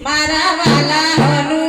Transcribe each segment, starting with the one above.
મારા વાલા હનુ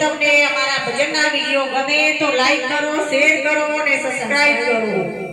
તમને અમારા ભજનના વીડિયો ગમે તો લાઈક કરો શેર કરો અને સબસ્ક્રાઇબ કરો.